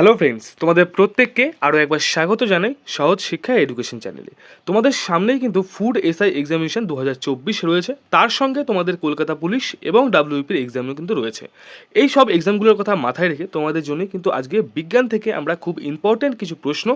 Hello friends তোমাদের প্রত্যেককে আরও একবার স্বাগত জানাই সহজ শিক্ষা এডুকেশন চ্যানেলে তোমাদের সামনেই কিন্তু ফুড এসআই এক্সামিনেশন দু হাজার চব্বিশ রয়েছে। তার সঙ্গে তোমাদের কলকাতা পুলিশ এবং ডাব্লিউপির এক্সামও কিন্তু রয়েছে। এই সব এক্সামগুলোর কথা মাথায় রেখে তোমাদের জন্য কিন্তু আজকে বিজ্ঞান থেকে আমরা খুব ইম্পর্টেন্ট কিছু প্রশ্ন,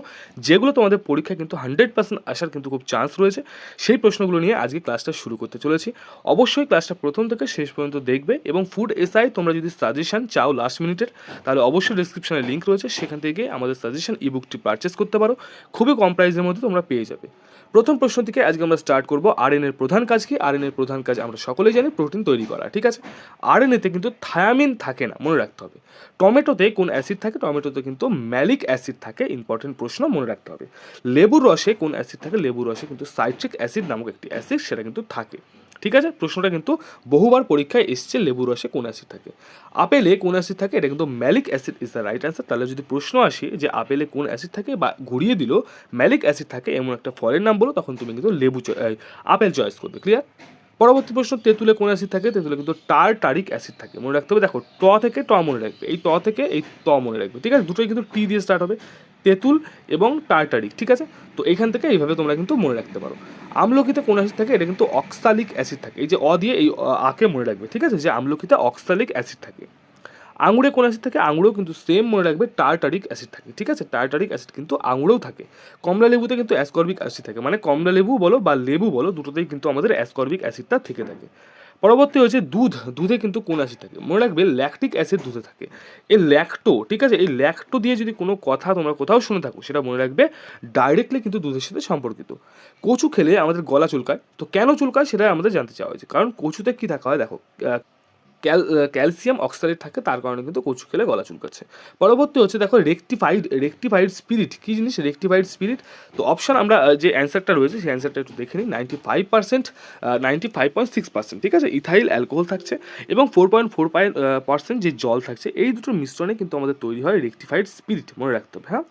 যেগুলো তোমাদের পরীক্ষা কিন্তু হান্ড্রেড পার্সেন্ট আসার কিন্তু খুব চান্স রয়েছে। সেই প্রশ্নগুলো নিয়ে আজকে ক্লাসটা শুরু করতে চলেছি। অবশ্যই ক্লাসটা প্রথম থেকে শেষ পর্যন্ত দেখবে এবং ফুড এসআই তোমরা যদি সাজেশন চাও লাস্ট মিনিটের তাহলে অবশ্যই ডিসক্রিপশনে লিঙ্ক রয়েছে। সেখান থেকে আমাদের সাজেশন ইবুকটি পারচেস করতে পারো। খুবই কম প্রাইসের মধ্যে তোমরা পেয়ে যাবে। প্রথম প্রশ্ন থেকে আজকে আমরা স্টার্ট করব আরএন এর প্রধান কাজ কি? আরএন এর প্রধান কাজ আমরা সকলেই জানি প্রোটিন তৈরি করা, ঠিক আছে? আরএনএতে কিন্তু থায়ামিন থাকে না, মনে রাখতে হবে। টমেটোতে কোন অ্যাসিড থাকে? টমেটোতে কিন্তু ম্যালিক অ্যাসিড থাকে ইম্পর্টেন্ট প্রশ্ন, মনে রাখতে হবে। লেবুর রসে কোন অ্যাসিড থাকে? লেবুর রসে কিন্তু সাইট্রিক অ্যাসিড নামক একটি অ্যাসিড সেটা কিন্তু থাকে। ঠিক আছে? প্রশ্নটা কিন্তু বহুবার পরীক্ষায় এসছে লেবু রসে কোন অ্যাসিড থাকে। আপেলে কোন অ্যাসিড থাকে? এটা কিন্তু malic acid is the right answer তাহলে যদি প্রশ্ন আসে যে আপেলে কোন অ্যাসিড থাকে বা ঘুরিয়ে দিল, ম্যালিক অ্যাসিড থাকে এমন একটা ফলের নাম বলো, তখন তুমি কিন্তু লেবু আপেল চয়েস করবে ক্লিয়ার পরবর্তী প্রশ্ন, তেঁতুলে কোন অ্যাসিড থাকে? তেঁতুলে কিন্তু টার টারিক অ্যাসিড থাকে। মনে রাখতে হবে, দেখো, ট থেকে ট মনে রাখবে। এই ট থেকে এই ত মনে রাখবে, ঠিক আছে? দুটোই কিন্তু টি দিয়ে স্টার্ট হবে, তেঁতুল এবং টার্টারিক, ঠিক আছে? তো এখান থেকে এইভাবে তোমরা কিন্তু মনে রাখতে পারো। আমলকিতে কোন অ্যাসিড থাকে? এটা কিন্তু অক্সালিক অ্যাসিড থাকে। এই যে অ দিয়ে এই আকে মনে রাখবে, ঠিক আছে? যে আমলকিতে অক্সালিক অ্যাসিড থাকে। আঙুরে কোন অ্যাসিড থাকে, আঙুরেও কিন্তু সেম মনে রাখবে টার্টারিক অ্যাসিড থাকে, ঠিক আছে? টার্টারিক অ্যাসিড কিন্তু আঙুরেও থাকে। কমলা লেবুতে কিন্তু অ্যাসকর্বিক অ্যাসিড থাকে মানে কমলা লেবু বলো বা লেবু বলো, দুটোতেই কিন্তু আমাদের অ্যাসকর্বিক অ্যাসিডটা থেকে থাকে। পরবর্তী হচ্ছে দুধ, দুধে কিন্তু কোন অ্যাসিড থাকে? মনে রাখবে ল্যাকটিক অ্যাসিড দুধে থাকে। এই ল্যাকটো ঠিক আছে? এই ল্যাকটো দিয়ে যদি কোনো কথা তোমরা কোথাও শুনে থাকো, সেটা মনে রাখবে ডাইরেক্টলি কিন্তু দুধের সাথে সম্পর্কিত। কচু খেলে আমাদের গলা চুলকায়। তো কেন চুলকায় সেটা আমাদের জানতে চাওয়া হয়েছে। কারণ কচুতে কী থাকা হয়? দেখো ক্যালসিয়াম অক্সাইড থাকে, তার কারণে কিন্তু কচু খেলে গলা চুলকাচ্ছে। পরবর্তী হচ্ছে, দেখো রেকটিফাইড রেকটিফাইড স্পিরিট কী জিনিস? রেকটিফাইড স্পিরিট তো অপশান আমরা যে অ্যান্সারটা রয়েছে, সেই অ্যান্সারটা একটু দেখে নিই। Ninety five percent ninety five point six percent ঠিক আছে? ইথাইল অ্যালকোহল থাকছে এবং ফোর পয়েন্ট ফোর পার্সেন্ট যে জল থাকছে, এই দুটোর মিশ্রণে কিন্তু আমাদের তৈরি হয় রেকটিফাইড স্পিরিট মনে রাখতে হবে হ্যাঁ?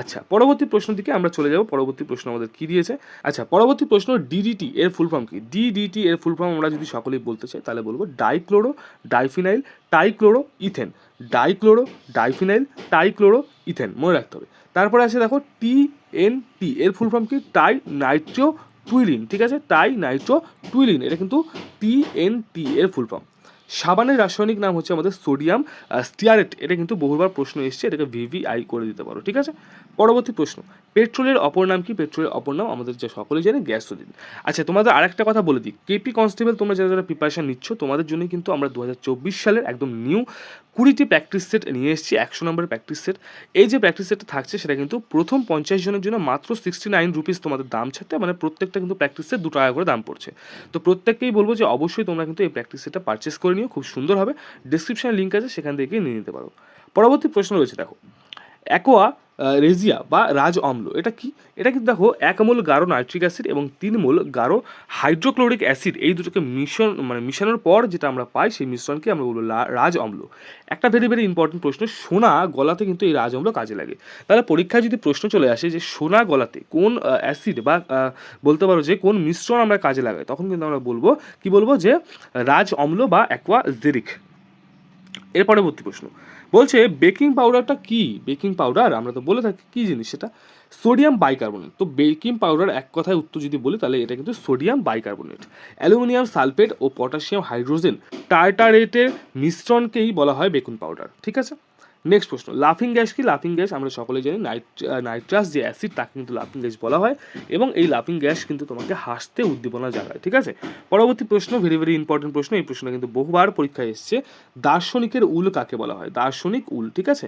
আচ্ছা পরবর্তী প্রশ্ন দিকে আমরা চলে যাব। পরবর্তী প্রশ্ন আমাদের কি দিয়েছে? আচ্ছা পরবর্তী প্রশ্ন ডিডিটি এর ফুল ফর্ম কি? ডিডিটি এর ফুল ফর্ম আমরা যদি সকলেই বলতে চাই, তাহলে বলব dichloro diphenyl trichloro ethane dichloro diphenyl trichloro ethane মনে রাখতে হবে। তারপরে আছে দেখো টি এন টি এর ফুল ফর্ম কি? টাই নাইট্রো টুইলিন ঠিক আছে? টাই নাইট্রো টুইলিন এটা কিন্তু টি এন টি এর ফুল ফর্ম সাবানের রাসায়নিক নাম হচ্ছে আমাদের সোডিয়াম স্টিয়ারেট এটা কিন্তু বহুবার প্রশ্ন এসছে, এটাকে ভিভিআই করে দিতে পারো, ঠিক আছে? পরবর্তী প্রশ্ন, পেট্রোলের অপর নাম কি? পেট্রোলের অপর নাম আমাদের যে সকলেই জানে গ্যাস গ্যাসোলিন আচ্ছা তোমাদের আরেকটা কথা বলে দিই। কেপি কনস্টেবল, তোমরা যারা যারা প্রিপারেশন নিচ্ছ, তোমাদের জন্য কিন্তু আমরা দু হাজার চব্বিশ সালের একদম নিউ কুড়িটি প্র্যাকটিস সেট নিয়ে এসেছি, একশো নম্বরের প্র্যাকটিস সেট এই যে প্র্যাকটিস সেটটা থাকছে, সেটা কিন্তু প্রথম পঞ্চাশ জনের জন্য মাত্র সিক্সটি নাইন রুপিস তোমাদের দাম ছাড়তে মানে প্রত্যেকটা কিন্তু প্র্যাকটিস সেট দু টাকা করে দাম পড়ছে। তো প্রত্যেককেই বলব যে অবশ্যই তোমরা কিন্তু এই প্র্যাকটিস সেটটা পারচেস করে নিও, খুব সুন্দর হবে। ডিসক্রিপশনে লিঙ্ক আছে, সেখান থেকে নিয়ে নিতে পারো। পরবর্তী প্রশ্ন রয়েছে, দেখো। অ্যাকোয়া রেজিয়া বা রাজ অম্ল। এটা কি? এটা কিন্তু দেখো, এক মোল গাঢ় নাইট্রিক অ্যাসিড এবং তিন মোল গাঢ় হাইড্রোক্লোরিক অ্যাসিড। এই দুটোকে মিশন মানে মিশানোর পর যেটা আমরা পাই, সেই মিশ্রণকে আমরা বলব রাজ অম্ল। একটা ভেরি ভেরি ইম্পর্টেন্ট প্রশ্ন, সোনা গলাতে কিন্তু এই রাজ অম্ল কাজে লাগে। তাহলে পরীক্ষায় যদি প্রশ্ন চলে আসে যে সোনা গলাতে কোন অ্যাসিড বা বলতে পারো যে কোন মিশ্রণ আমরা কাজে লাগাই, তখন কিন্তু আমরা বলব, কি বলব যে রাজ অম্ল বা অ্যাকোয়া জেরিক এর পরবর্তী প্রশ্ন বলছে বেকিং পাউডারটা কি? বেকিং পাউডার আমরা তো বলে থাকি, কী জিনিস সেটা? সোডিয়াম বাইকার্বনেট তো বেকিং পাউডার এক কথায় উত্তর যদি বলি, তাহলে এটা কিন্তু সোডিয়াম বাইকার্বনেট অ্যালুমিনিয়াম সালফেট ও পটাশিয়াম হাইড্রোজেন টার্টারেটের মিশ্রণকেই বলা হয় বেকিং পাউডার ঠিক আছে? নেক্সট প্রশ্ন লাফিং গ্যাস কি? লাফিং গ্যাস আমরা সকলে জানি নাইট নাইট্রাস যে অ্যাসিড তাকে কিন্তু লাফিং গ্যাস বলা হয় এবং এই লাফিং গ্যাস কিন্তু তোমাকে হাসতে উদ্দীপনা জাগায় ঠিক আছে? পরবর্তী প্রশ্ন ভেরি ভেরি ইম্পর্টেন্ট প্রশ্ন, এই প্রশ্ন কিন্তু বহুবার পরীক্ষায় এসছে, দার্শনিকের উল কাকে বলা হয়? দার্শনিক উল, ঠিক আছে?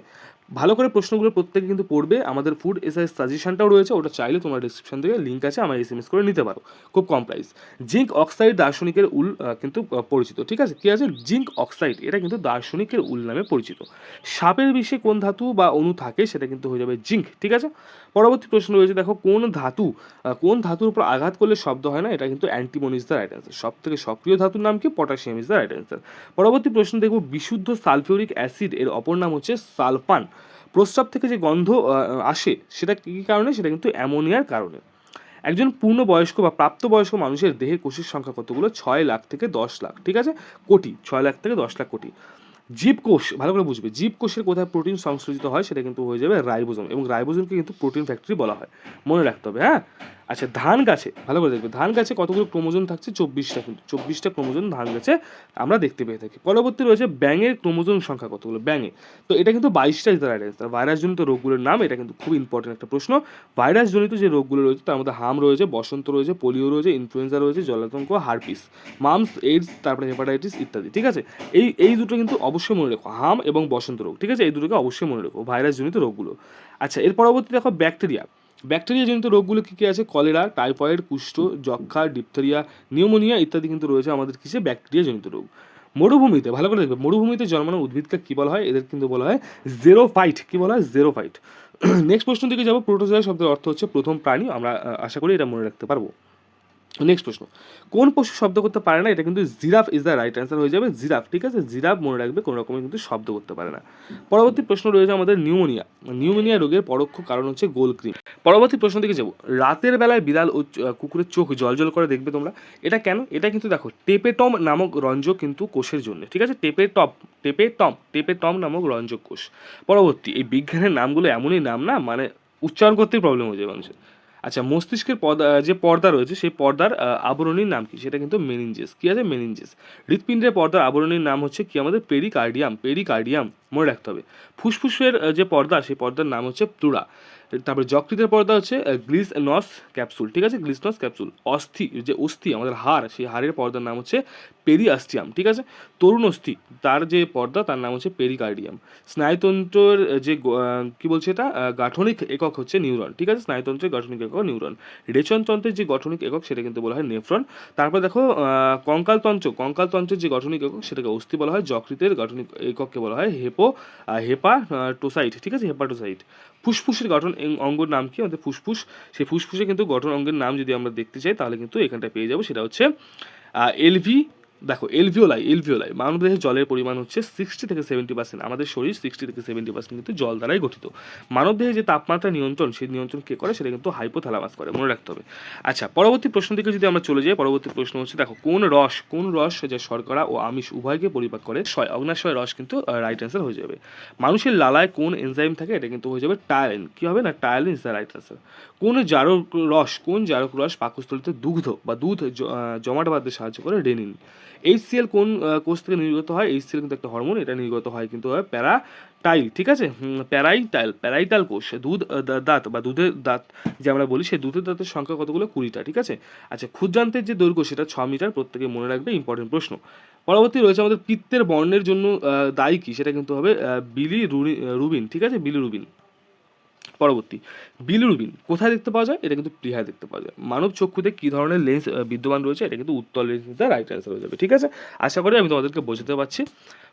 ভালো করে প্রশ্নগুলো প্রত্যেকে কিন্তু পড়বে, আমাদের ফুড এসআই সাজেশনটাও রয়েছে, ওটা চাইলে তোমার ডিসক্রিপশন থেকে লিঙ্ক আছে, আমার এস এম এস করে নিতে পারো, খুব কম প্রাইস জিঙ্ক অক্সাইড দার্শনিকের উল কিন্তু পরিচিত, ঠিক আছে? কি আছে? জিঙ্ক অক্সাইড এটা কিন্তু দার্শনিকের উল নামে পরিচিত। সাপের বিষে কোন ধাতু বা অণু থাকে সেটা কিন্তু হয়ে যাবে জিঙ্ক, ঠিক আছে? পরবর্তী প্রশ্ন রয়েছে, দেখো কোন ধাতু কোন ধাতুর উপর আঘাত করলে শব্দ হয় না? এটা কিন্তু antimony is the right answer. সব থেকে সক্রিয় ধাতুর নাম কি? Potassium is the right answer. পরবর্তী প্রশ্ন, দেখব বিশুদ্ধ সালফিউরিক অ্যাসিড, এর অপর নাম হচ্ছে সালফান। প্রস্রাব থেকে যে গন্ধ আসে, সেটা কী কারণে? সেটা কিন্তু অ্যামোনিয়ার কারণে। একজন পূর্ণবয়স্ক বা প্রাপ্তবয়স্ক মানুষের দেহে কোষের সংখ্যা কতগুলো? ছয় লাখ থেকে দশ লাখ, ঠিক আছে? কোটি, ছয় লাখ থেকে দশ লাখ কোটি। জীবকোষ, ভালো করে বুঝবে, জীবকোষের কোথায় প্রোটিন সংশ্লেষিত হয় সেটা কিন্তু হয়ে যাবে রাইবোজোম এবং রাইবোজোমকে কিন্তু প্রোটিন ফ্যাক্টরি বলা হয়। মনে রাখতে হবে হ্যাঁ? আচ্ছা ধান গাছে, ভালো করে দেখবে, ধান গাছে কতগুলো ক্রোমোজোম থাকছে? চব্বিশটা কিন্তু, চব্বিশটা ক্রোমোজোম ধান গাছে আমরা দেখতে পেয়ে থাকি। পরবর্তী রয়েছে ব্যাঙের ক্রোমোজোম সংখ্যা কতগুলো? ব্যাঙে। তো এটা কিন্তু বাইশটা রাইট অ্যান্সার ভাইরাসজনিত রোগগুলোর নাম, এটা কিন্তু খুব ইম্পর্টেন্ট একটা প্রশ্ন। ভাইরাসজনিত যে রোগগুলো রয়েছে, তার মধ্যে হাম রয়েছে, বসন্ত রয়েছে, পোলিও রয়েছে ইনফ্লুয়েঞ্জা রয়েছে, জলাতঙ্ক, হারপিস, মামস, এইডস, তারপরে হেপাটাইটিস ইত্যাদি, ঠিক আছে? এই এই দুটো কিন্তু অবশ্যই মনে রেখো, হাম এবং বসন্ত রোগ, ঠিক আছে? এই দুটোকে অবশ্যই মনে রেখো, ভাইরাসজনিত রোগগুলো। আচ্ছা এর পরবর্তী দেখো ব্যাকটেরিয়া। ব্যাকটেরিয়া জনিত রোগগুলো কী কী আছে? কলেরা, টাইফয়েড, কুষ্ঠ যক্ষা ডিপথেরিয়া, নিউমোনিয়া ইত্যাদি কিন্তু রয়েছে আমাদের কিসে ব্যাকটেরিয়া জনিত রোগ। মরুভূমিতে, ভালো করে দেখবে, মরুভূমিতে জন্মানো উদ্ভিদকে কী বলা হয়? এদের কিন্তু বলা হয় জেরো ফাইট কী বলা হয়? জেরো ফাইট নেক্সট প্রশ্ন দিকে যাব প্রোটোজয়া শব্দের অর্থ হচ্ছে প্রথম প্রাণী। আমরা আশা করি এটা মনে রাখতে পারব। নেক্সট প্রশ্ন। কোন পশু শব্দ করতে পারে না? এটা কিন্তু giraffe is the right answer হয়ে যাবে জিরাফ, ঠিক আছে? জিরাফ মনে রাখবে কোনো রকমের কিন্তু শব্দ করতে পারে না। পরবর্তী প্রশ্ন রয়েছে আমাদের নিউমোনিয়া। নিউমোনিয়া রোগের পরোক্ষ কারণ হচ্ছে গোল ক্রিম। পরবর্তী প্রশ্ন দিকে যাব। রাতের বেলায় বিড়াল ও কুকুরের চোখ জল জল করে দেখবে তোমরা। এটা কেন? এটা কিন্তু দেখো, টেপেটম নামক রঞ্জক কিন্তু কোষের জন্য, ঠিক আছে? টেপে টপ টেপে টম টেপেটম টেপেটম নামক রঞ্জক কোষ। পরবর্তী, এই বিজ্ঞানের নামগুলো এমনই নাম না? মানে উচ্চারণ করতেই প্রবলেম হয়ে যায় মানুষের। আচ্ছা মস্তিষ্কের পর্দা যে পর্দা রয়েছে, সেই পর্দার আবরণীর নাম কি? সেটা কিন্তু মেনিনজেস কি আছে? মেনিনজেস হৃৎপিণ্ডের পর্দার আবরণীর নাম হচ্ছে কি? আমাদের পেরিকার্ডিয়াম পেরিকার্ডিয়াম মনে রাখতে হবে। ফুসফুসের যে পর্দা, সেই পর্দার নাম হচ্ছে প্লুরা তারপরে যকৃতের পর্দা হচ্ছে গ্লিস নস ক্যাপসুল, ঠিক আছে? গ্লিস নস ক্যাপসুল। অস্থি, যে অস্থি, আমাদের হাড়, সেই হাড়ের পর্দার নাম হচ্ছে পেরিয়াস্টিয়াম, ঠিক আছে? তরুণ অস্থি, তার যে পর্দা, তার নাম হচ্ছে পেরিকার্ডিয়াম। স্নায়ুতন্ত্রের যে কি বলছে এটা? গাঠনিক একক হচ্ছে নিউরন, ঠিক আছে? স্নায়ুতন্ত্রের গঠনিক একক নিউরন। রেচনতন্ত্রের যে গঠনিক একক, সেটা কিন্তু বলা হয় নেফ্রন। তারপর দেখো কঙ্কালতন্ত্র। কঙ্কালতন্ত্রের যে গঠনিক একক, সেটাকে অস্থি বলা হয়, যকৃতের গঠনিক একককে বলা হয় হেপো হেপা টোসাইট, ঠিক আছে? হেপাটোসাইট ফুসফুসের গঠন অঙ্গর নাম কি? আমাদের ফুসফুস। সেই ফুসফুসে কিন্তু গঠন অঙ্গের নাম যদি আমরা দেখতে চাই, তাহলে কিন্তু এখানটা পেয়ে যাব। সেটা হচ্ছে এলভি দেখো এলভিওলাই এলভিওলাই মানবদেহে জলের পরিমাণ হচ্ছে সিক্সটি থেকে সেভেন্টি পার্সেন্ট আমাদের শরীর সিক্সটি থেকে সেভেন্টি পার্সেন্ট কিন্তু জল দ্বারাই গঠিত। মানবদেহে যে তাপমাত্রা নিয়ন্ত্রণ, সেই নিয়ন্ত্রণ কে করে? সেটা কিন্তু হাইপোথ্যালামাস করে, মনে রাখতে হবে। আচ্ছা পরবর্তী প্রশ্ন দিকে যদি আমরা চলে যাই, পরবর্তী প্রশ্ন হচ্ছে, দেখো, কোন রস কোন রস যে শর্করা ও আমিষ উভয়কে পরিপাক করে? ছয় অগ্নাশয় রস কিন্তু রাইট অ্যান্সার হয়ে যাবে। মানুষের লালায় কোন এনজাইম থাকে? এটা কিন্তু হয়ে যাবে টায়ালিন কি হবে না? Ptyalin is the right answer কোন জারক রস, কোন জারক রস পাকস্থলিতে দুগ্ধ বা দুধ জমাট বাঁধতে সাহায্য করে? রেনিন এইচসিএল কোন কোষ থেকে নির্গত হয়? এইচসিএল কিন্তু একটা হরমোন, এটা নির্গত হয় কিন্তু হয় প্যারাটাইল, ঠিক আছে? প্যারাইটাইল, প্যারাইটাল কোষ, দুধ দাঁত বা দুধের দাঁত, যে আমরা বলি, সেই দুধের দাঁতের সংখ্যা কতগুলো? কুড়িটা, ঠিক আছে? আচ্ছা ক্ষুদ্রান্তের যে দৈর্ঘ্য, সেটা ছ মিটার, প্রত্যেকে মনে রাখবে ইম্পর্টেন্ট প্রশ্ন। পরবর্তী রয়েছে আমাদের পিত্তের বর্ণের জন্য দায়ী কি? সেটা কিন্তু হবে বিলি রুবিন, ঠিক আছে? বিলি রুবিন। পরবর্তী। বিলিরুবিন, কোথায় দেখতে পাওয়া যায়? এটা কিন্তু প্রিহায় দেখতে পাওয়া যায়। মানব চক্ষুতে কী ধরনের লেন্স বিদ্যমান রয়েছে? এটা কিন্তু উত্তল লেন্স রাইট অ্যান্সার হয়ে যাবে। ঠিক আছে? আশা করি আমি তোমাদেরকে বোঝাতে পারছি।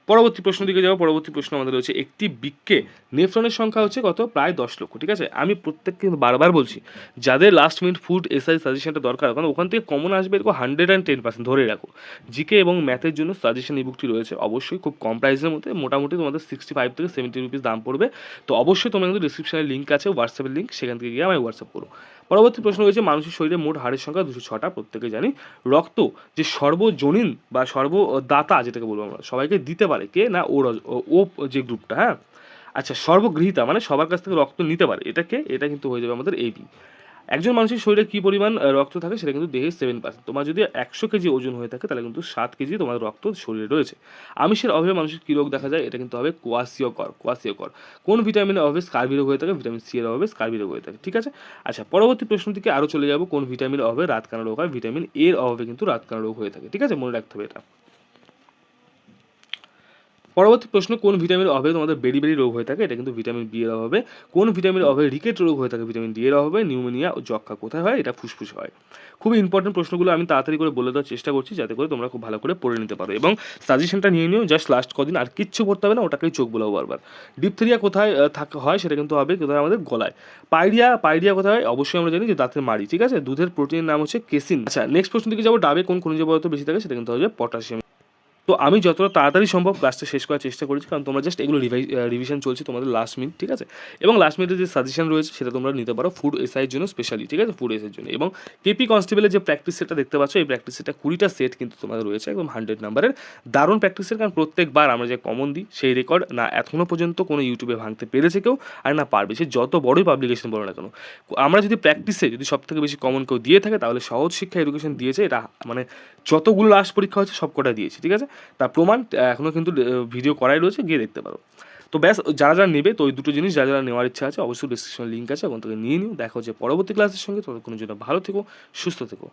পরবর্তী প্রশ্ন দিকে যাব। পরবর্তী প্রশ্ন আমাদের রয়েছে, একটি বৃক্ষে নেফ্রনের সংখ্যা হচ্ছে কত? প্রায় দশ লক্ষ, ঠিক আছে? আমি প্রত্যেককে কিন্তু বারবার বলছি, যাদের লাস্ট মিনিট ফুড এসআই সাজেশনটা দরকার কারণ ওখান থেকে কমন আসবে এরকম হান্ড্রেড অ্যান্ড টেন পার্সেন্ট ধরে রাখো। জিকে এবং ম্যাথের জন্য সাজেশন বুকটি রয়েছে, অবশ্যই খুব কম প্রাইসের মধ্যে, মোটামুটি তোমাদের সিক্সটি ফাইভ থেকে সেভেন্টি রুপিস দাম পড়বে। তো অবশ্যই তোমার কিন্তু ডিসক্রিপশনে লিঙ্ক আছে হোয়াটসঅ্যাপের লিঙ্ক সেখান থেকে গিয়ে আমায় হোয়াটসঅ্যাপ করো। পরবর্তী প্রশ্ন রয়েছে, মানুষের শরীরে মোট হাড়ের সংখ্যা দুশো ছটা, প্রত্যেকে জানি। রক্ত যে সর্বজনীন বা সর্বদাতা যেটাকে বলব আমরা, সবাইকে দিতে পারে কে না, ও ও যে গ্রুপটা হ্যাঁ? আচ্ছা সর্বগৃহীতা মানে সবার কাছ থেকে রক্ত নিতে পারে। এটাকে এটা কিন্তু হয়ে যাবে আমাদের এবি একজন মানুষের শরীরে কী পরিমাণ রক্ত থাকে সেটা কিন্তু দেহে সেভেন পার্সেন্ট তোমার যদি একশো কেজি ওজন হয়ে থাকে, তাহলে কিন্তু সাত কেজি তোমার রক্ত শরীরে রয়েছে। আমিষের অভাবে মানুষের কী রোগ দেখা যায়? এটা কিন্তু হবে কোয়াসিওকর কোয়াসিওকর। কোন ভিটামিনের অভাবে স্কার্বি রোগ হয়ে থাকে? ভিটামিন সি এর অভাবে স্কার্বি রোগ হয়ে থাকে, ঠিক আছে? আচ্ছা পরবর্তী প্রশ্ন থেকে আরও চলে যাব, কোন ভিটামিনের অভাবে রাতকানা রোগ হয়? ভিটামিন এর অভাবে কিন্তু রাতকানা রোগ হয়ে থাকে, ঠিক আছে? মনে রাখতে হবে এটা। পরবর্তী প্রশ্ন, কোন ভিটামিনের অভাবে তোমাদের বেরি বেরি রোগ হয়ে থাকে? এটা কিন্তু ভিটামিন বি এর অভাবে। কোন ভিটামিনের অভাবে রিকেট রোগ হয়ে থাকে? ভিটামিন ডি এর অভাবে। নিউমোনিয়া ও যক্ষা কোথায় হয়? এটা ফুসফুস হয়। খুবই ইম্পর্টেন্ট প্রশ্নগুলো আমি তাড়াতাড়ি করে বলে দেওয়ার চেষ্টা করছি, যাতে করে তোমরা খুব ভালো করে পড়ে নিতে পারো। এবং সাজেশনটা নিয়ে নিও জাস্ট লাস্ট কদিন আর কিচ্ছু পড়তে হবে না, ওটাকেই চোখ বোলাও বারবার। ডিপথেরিয়া কোথায় থাকা, হয়, সেটা কিন্তু হবে কোথায়? আমাদের গলায়। পাইরিয়া পাইরিয়া কোথায় হয়? অবশ্যই আমরা জানি যে দাঁতের মাড়ি, ঠিক আছে? দুধের প্রোটিনের নাম হচ্ছে কেসিন আচ্ছা নেক্সট প্রশ্ন দিকে যাব। ডাবে কোন খনিজ পদার্থ বেশি থাকে? সেটা কিন্তু হবে পটাশিয়াম তো আমি যতটা তাড়াতাড়ি সম্ভব ক্লাসটা শেষ করার চেষ্টা করেছি, কারণ তোমরা জাস্ট এগুলো রিভাই রিভিশন চলছে তোমাদের লাস্ট মিনিট ঠিক আছে? এবং লাস্ট মিনিটে যে সাজেশন রয়েছে, সেটা তোমরা নিতে পারো ফুড এসআইয়ের জন্য স্পেশালি ঠিক আছে? ফুড এসআইয়ের জন্য। এবং কেপি কনস্টেবলের যে প্র্যাকটিস সেটটা দেখতে পাচ্ছ, এই প্র্যাকটিস সেটটা কুড়িটা সেট কিন্তু তোমাদের রয়েছে, একদম হান্ড্রেড নাম্বারের দারুণ প্র্যাকটিসের কারণ প্রত্যেকবার আমরা যে কমন দিই, সেই রেকর্ড না এখনও পর্যন্ত কোনো ইউটিউবে ভাঙতে পেরেছে কেউ, আর না পারবে। সে যত বড়ই পাবলিকেশন বলো না কেন, আমরা যদি প্র্যাকটিসে যদি সব থেকে বেশি কমন কেউ দিয়ে থাকে, তাহলে সহজ শিক্ষা এডুকেশন দিয়েছে। এটা মানে যতগুলো লাস্ট পরীক্ষা হচ্ছে সব কটা দিয়েছে, ঠিক আছে? তার প্রমাণ এখনও কিন্তু ভিডিও করাই রয়েছে, গিয়ে দেখতে পারো। তো ব্যাস, যারা যারা নেবে, তো ওই দুটো জিনিস যারা যারা নেওয়ার ইচ্ছা আছে, অবশ্যই ডিসক্রিপশনে লিঙ্ক আছে, ওখান থেকে নিয়ে নিও। দেখা হচ্ছে পরবর্তী ক্লাসের সঙ্গে, ততক্ষণের জন্য ভালো থেকো, সুস্থ থেকো।